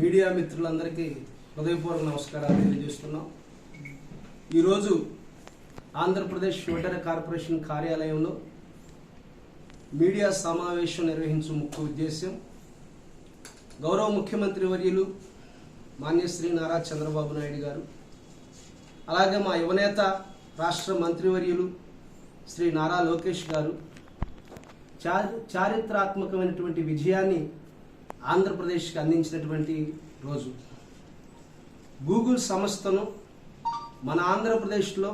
Media మిత్రులందరికీ హృదయపూర్వక నమస్కారాలు తెలియజేస్తున్నాం. ఈరోజు ఆంధ్రప్రదేశ్ ఒంటరి కార్పొరేషన్ కార్యాలయంలో మీడియా సమావేశం నిర్వహించు ముఖ్య ఉద్దేశ్యం గౌరవ ముఖ్యమంత్రి వర్యులు మాన్యశ్రీ నారా చంద్రబాబు నాయుడు గారు అలాగే మా యువనేత రాష్ట్ర మంత్రివర్యులు శ్రీ నారా లోకేష్ గారు చారి చారిత్రాత్మకమైనటువంటి విజయాన్ని ఆంధ్రప్రదేశ్కి అందించినటువంటి రోజు. గూగుల్ సంస్థను మన ఆంధ్రప్రదేశ్లో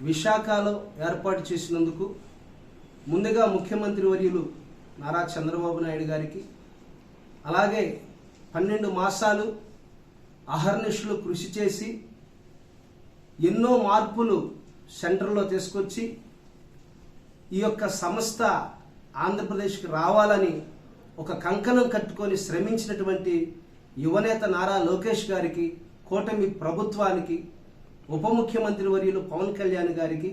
విశాఖలో ఏర్పాటు చేసినందుకు ముందుగా ముఖ్యమంత్రి వర్యులు నారా చంద్రబాబు నాయుడు గారికి అలాగే పన్నెండు మాసాలు అహర్నిశలు కృషి చేసి ఎన్నో మార్పులు సెంటర్లో తీసుకొచ్చి ఈ యొక్క సంస్థ ఆంధ్రప్రదేశ్కి రావాలని ఒక కంకణం కట్టుకొని శ్రమించినటువంటి యువనేత నారా లోకేష్ గారికి కూటమి ప్రభుత్వానికి ఉప ముఖ్యమంత్రి వర్యులు పవన్ కళ్యాణ్ గారికి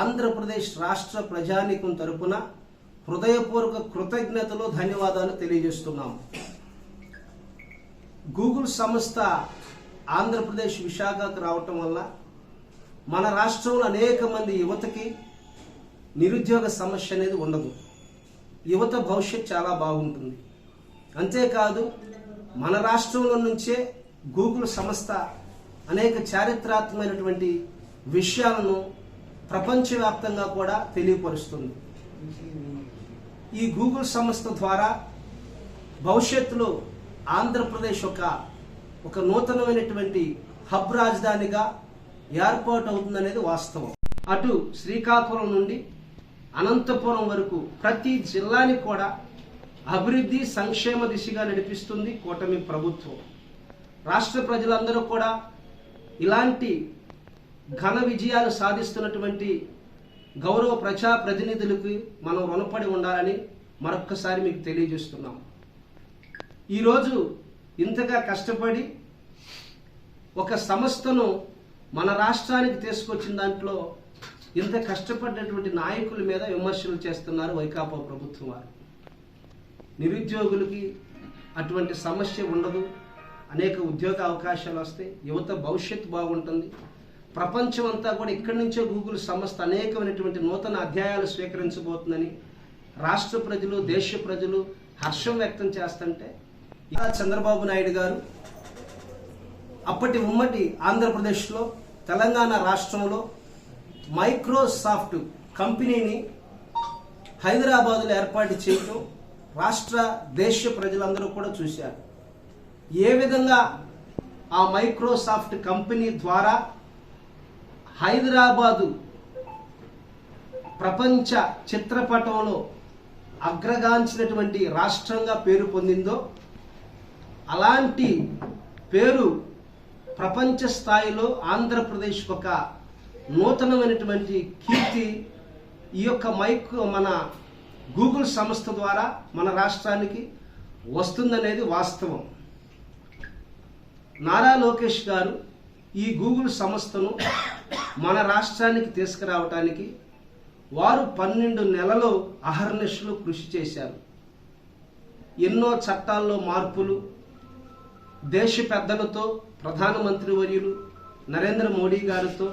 ఆంధ్రప్రదేశ్ రాష్ట్ర ప్రజానీకం తరపున హృదయపూర్వక కృతజ్ఞతలు ధన్యవాదాలు తెలియజేస్తున్నాము గూగుల్ సంస్థ ఆంధ్రప్రదేశ్ విశాఖకు రావటం వల్ల మన రాష్ట్రంలో అనేక మంది యువతకి నిరుద్యోగ సమస్య అనేది ఉండదు. యువత భవిష్యత్ చాలా బాగుంటుంది. అంతేకాదు మన రాష్ట్రంలో నుంచే గూగుల్ సంస్థ అనేక చారిత్రాత్మకమైనటువంటి విషయాలను ప్రపంచవ్యాప్తంగా కూడా తెలియపరుస్తుంది. ఈ గూగుల్ సంస్థ ద్వారా భవిష్యత్తులో ఆంధ్రప్రదేశ్ ఒక ఒక నూతనమైనటువంటి హబ్ రాజధానిగా ఏర్పాటు అవుతుందనేది వాస్తవం. అటు శ్రీకాకుళం నుండి అనంతపురం వరకు ప్రతి జిల్లాని కూడా అభివృద్ధి సంక్షేమ దిశగా నడిపిస్తుంది కూటమి ప్రభుత్వం. రాష్ట్ర ప్రజలందరూ కూడా ఇలాంటి ఘన విజయాలు సాధిస్తున్నటువంటి గౌరవ ప్రజా ప్రతినిధులకు మనం రుణపడి ఉండాలని మరొక్కసారి మీకు తెలియజేస్తున్నాం. ఈరోజు ఇంతగా కష్టపడి ఒక సంస్థను మన రాష్ట్రానికి తీసుకొచ్చిన దాంట్లో ఇంత కష్టపడినటువంటి నాయకుల మీద విమర్శలు చేస్తున్నారు వైకాపా ప్రభుత్వం వారు. నిరుద్యోగులకి అటువంటి సమస్య ఉండదు. అనేక ఉద్యోగ అవకాశాలు వస్తాయి. యువత భవిష్యత్తు బాగుంటుంది. ప్రపంచం అంతా కూడా ఇక్కడి నుంచే గూగుల్ సంస్థ అనేకమైనటువంటి నూతన అధ్యాయాలు స్వీకరించబోతుందని రాష్ట్ర ప్రజలు దేశ ప్రజలు హర్షం వ్యక్తం చేస్తుంటే ఇలా చంద్రబాబు నాయుడు గారు అప్పటి ఉమ్మడి ఆంధ్రప్రదేశ్లో తెలంగాణ రాష్ట్రంలో మైక్రోసాఫ్ట్ కంపెనీని హైదరాబాదులో ఏర్పాటు చేయటం రాష్ట్ర దేశ ప్రజలందరూ కూడా చూశారు. ఏ విధంగా ఆ మైక్రోసాఫ్ట్ కంపెనీ ద్వారా హైదరాబాదు ప్రపంచ చిత్రపటంలో అగ్రగాంచినటువంటి రాష్ట్రంగా పేరు పొందిందో అలాంటి పేరు ప్రపంచ స్థాయిలో ఆంధ్రప్రదేశ్ ఒక నూతనమైనటువంటి కీర్తి ఈ యొక్క మైక్ మన గూగుల్ సంస్థ ద్వారా మన రాష్ట్రానికి వస్తుందనేది వాస్తవం. నారా లోకేష్ గారు ఈ గూగుల్ సంస్థను మన రాష్ట్రానికి తీసుకురావటానికి వారు పన్నెండు నెలలు అహర్నిశలు కృషి చేశారు. ఎన్నో చట్టాల్లో మార్పులు దేశ పెద్దలతో ప్రధానమంత్రి వర్యులు నరేంద్ర మోడీ గారితో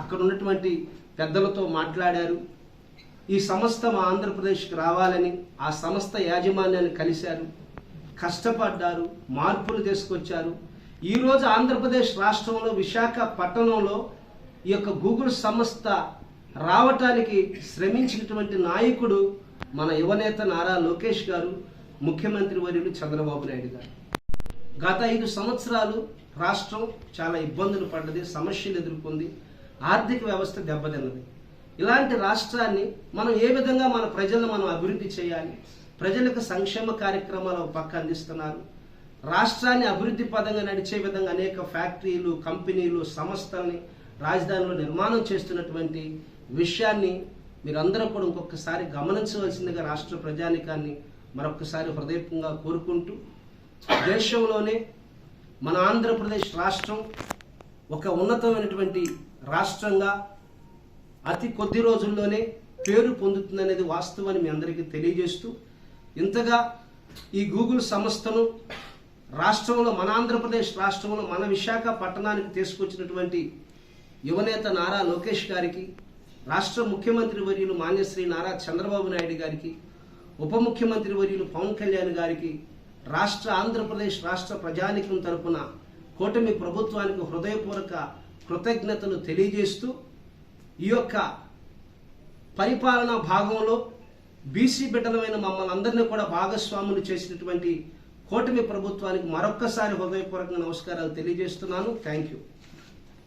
అక్కడ ఉన్నటువంటి పెద్దలతో మాట్లాడారు. ఈ సంస్థ మా ఆంధ్రప్రదేశ్కి రావాలని ఆ సంస్థ యాజమాన్యాన్ని కలిశారు. కష్టపడ్డారు మార్పులు తీసుకొచ్చారు. ఈరోజు ఆంధ్రప్రదేశ్ రాష్ట్రంలో విశాఖ పట్టణంలో ఈ యొక్క గూగుల్ సంస్థ రావటానికి శ్రమించినటువంటి నాయకుడు మన యువనేత నారా లోకేష్ గారు ముఖ్యమంత్రి వర్యులు చంద్రబాబు నాయుడు గారు. గత ఐదు సంవత్సరాలు రాష్ట్రం చాలా ఇబ్బందులు పడ్డది సమస్యలు ఎదుర్కొంది. ఆర్థిక వ్యవస్థ దెబ్బతిన్నది. ఇలాంటి రాష్ట్రాన్ని మనం ఏ విధంగా మన ప్రజలను మనం అభివృద్ధి చేయాలి? ప్రజలకు సంక్షేమ కార్యక్రమాలు ఒక పక్క అందిస్తున్నారు. రాష్ట్రాన్ని అభివృద్ధి పదంగా నడిచే విధంగా అనేక ఫ్యాక్టరీలు కంపెనీలు సంస్థల్ని రాజధానిలో నిర్మాణం చేస్తున్నటువంటి విషయాన్ని మీరందరూ కూడా ఇంకొకసారి గమనించవలసిందిగా రాష్ట్ర ప్రజానికాన్ని మరొకసారి హృదయపంగా కోరుకుంటూ దేశంలోనే మన ఆంధ్రప్రదేశ్ రాష్ట్రం ఒక ఉన్నతమైనటువంటి రాష్ట్రంగా అతి కొద్ది రోజుల్లోనే పేరు పొందుతుందనేది వాస్తవాన్ని మీ అందరికీ తెలియజేస్తూ ఇంతగా ఈ గూగుల్ సంస్థను రాష్ట్రంలో మన ఆంధ్రప్రదేశ్ రాష్ట్రంలో మన విశాఖ పట్టణానికి తీసుకొచ్చినటువంటి యువనేత నారా లోకేష్ గారికి రాష్ట్ర ముఖ్యమంత్రి వర్యులు మాన్యశ్రీ నారా చంద్రబాబు నాయుడు గారికి ఉప ముఖ్యమంత్రి వర్యులు పవన్ కళ్యాణ్ గారికి రాష్ట్ర ఆంధ్రప్రదేశ్ రాష్ట్ర ప్రజానికం తరపున కూటమి ప్రభుత్వానికి హృదయపూర్వక కృతజ్ఞతను తెలియజేస్తూ ఈ యొక్క పరిపాలనా భాగంలో బీసీ బిడ్డలమైన మమ్మల్ని అందరినీ కూడా భాగస్వాములు చేసినటువంటి కూటమి ప్రభుత్వానికి మరొక్కసారి హృదయపూర్వక నమస్కారాలు తెలియజేస్తున్నాను. Thank you